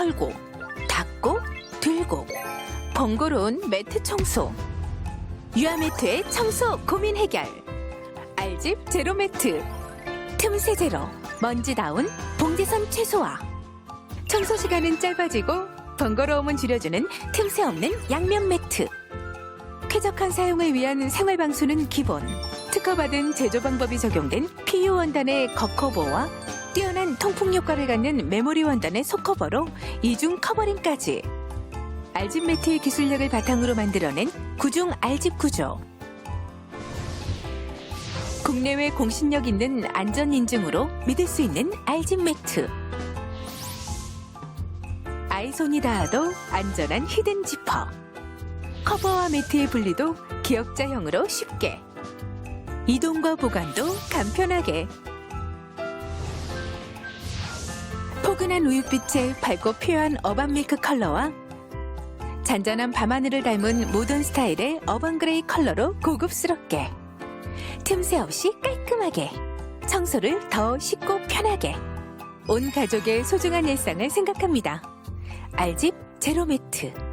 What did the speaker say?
털고 닦고 들고. 번거로운 매트 청소. 유아 매트의 청소 고민 해결. 알집 제로 매트. 틈새 제로 먼지 다운 봉제선 최소화 청소 시간은 짧아지고 번거로움은 줄여주는 틈새 없는 양면 매트. 쾌적한 사용을 위한 생활 방수는 기본. 특허받은 제조 방법이 적용된 PU 원단의 겉커버와 뛰어난 통풍 효과를 갖는 메모리 원단의 속커버로 이중 커버링까지. 알집 매트의 기술력을 바탕으로 만들어낸 구중 알집 구조. 국내외 공신력 있는 안전 인증으로 믿을 수 있는 알집 매트. 아이 손이 닿아도 안전한 히든 지퍼. 커버와 매트의 분리도 기역자형으로 쉽게. 이동과 보관도 간편하게 포근한 우윳빛의 밝고 표현 어반 밀크 컬러와 잔잔한 밤하늘을 닮은 모던 스타일의 어반 그레이 컬러로 고급스럽게 틈새 없이 깔끔하게 청소를 더 쉽고 편하게 온 가족의 소중한 일상을 생각합니다. 알집 제로매트